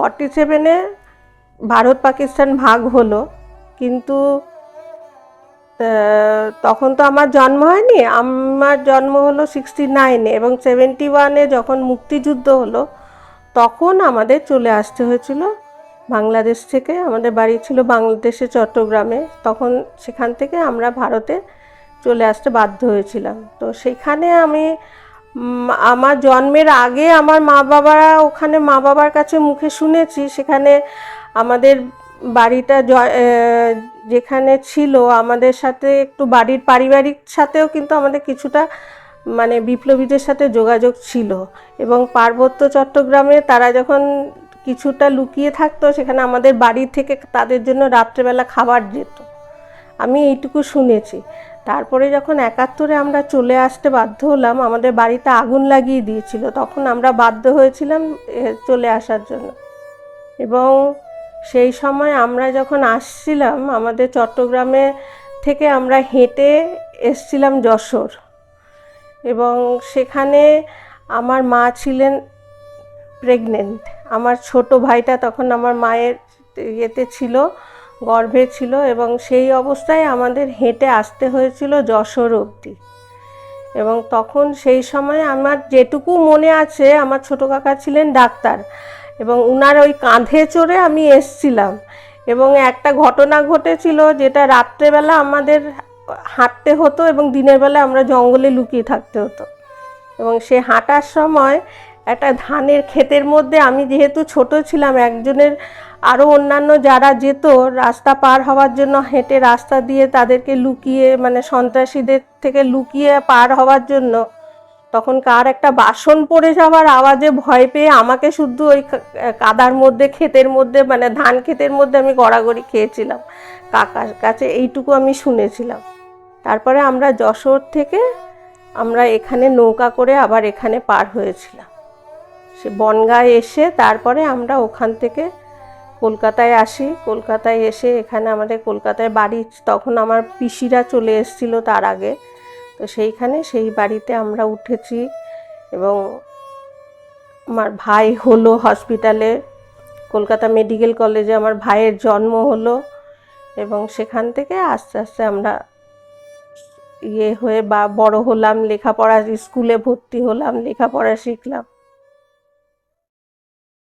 Forty সেভেনে ভারত পাকিস্তান ভাগ হলো, কিন্তু তখন তো আমার জন্ম হয়নি, আমার জন্ম হলো সিক্সটি নাইনে এবং সেভেন্টি ওয়ানে যখন মুক্তিযুদ্ধ হলো, তখন আমাদের চলে আসতে হয়েছিল বাংলাদেশ থেকে, আমাদের বাড়ি ছিল বাংলাদেশে চট্টগ্রামে, তখন সেখান থেকে আমরা ভারতে চলে আসতে বাধ্য হয়েছিলাম। তো সেখানে আমি আমার জন্মের আগে আমার মা বাবারা ওখানে মা বাবার কাছে মুখে শুনেছি, সেখানে আমাদের বাড়িটা যেখানে ছিল, আমাদের সাথে একটু বাড়ির পারিবারিক সাথেও কিন্তু আমাদের কিছুটা মানে বিপ্লবীদের সাথে যোগাযোগ ছিল। এবং পার্বত্য চট্টগ্রামে তারা যখন কিছুটা লুকিয়ে থাকতো, সেখানে আমাদের বাড়ি থেকে তাদের জন্য রাত্রেবেলা খাবার যেত। আমি এইটুকু শুনেছি। তারপরে যখন একাত্তরে আমরা চলে আসতে বাধ্য হলাম, আমাদের বাড়িতে আগুন লাগিয়ে দিয়েছিল, তখন আমরা বাধ্য হয়েছিলাম চলে আসার জন্য। এবং সেই সময় আমরা যখন আসছিলাম, আমাদের চট্টগ্রামে থেকে আমরা হেঁটে এসছিলাম যশোর। এবং সেখানে আমার মা ছিলেন প্রেগনেন্ট আমার ছোট ভাইটা তখন আমার মায়ের ইয়েতে ছিল। গর্ভে ছিল এবং সেই অবস্থায় আমাদের হেঁটে আসতে হয়েছিল যশোর অবধি। এবং তখন সেই সময় আমার যেটুকু মনে আছে, আমার ছোটো কাকা ছিলেন ডাক্তার এবং উনার ওই কাঁধে চড়ে আমি এসছিলাম এবং একটা ঘটনা ঘটেছিল যেটা রাত্রেবেলা আমাদের হাঁটতে হতো এবং দিনের বেলা আমরা জঙ্গলে লুকিয়ে থাকতে হতো। এবং সে হাঁটার সময় একটা ধানের ক্ষেতের মধ্যে আমি যেহেতু ছোট ছিলাম, একজনের আরও অন্যান্য যারা যেত, রাস্তা পার হওয়ার জন্য হেঁটে রাস্তা দিয়ে তাদেরকে লুকিয়ে মানে সন্ত্রাসীদের থেকে লুকিয়ে পার হওয়ার জন্য তখন কার একটা বাসন পড়ে যাওয়ার আওয়াজে ভয় পেয়ে আমাকে শুধু ওই কাদার মধ্যে, ক্ষেতের মধ্যে মানে ধান ক্ষেতের মধ্যে আমি গড়াগড়ি খেয়েছিলাম। কাকার কাছে এইটুকু আমি শুনেছিলাম। তারপরে আমরা যশোর থেকে আমরা এখানে নৌকা করে আবার এখানে পার হয়েছিলাম। সে বনগায় এসে তারপরে আমরা ওখান থেকে কলকাতায় আসি। কলকাতায় এসে এখানে আমাদের কলকাতায় বাড়ি তখন আমার পিসিরা চলে এসেছিল তার আগে। তো সেইখানে সেই বাড়িতে আমরা উঠেছি এবং আমার ভাই হলো হসপিটালে। কলকাতা মেডিকেল কলেজে আমার ভাইয়ের জন্ম হলো এবং সেখান থেকে আস্তে আস্তে আমরা ইয়ে হয়ে বা বড় হলাম, লেখাপড়া স্কুলে ভর্তি হলাম, লেখাপড়া শিখলাম।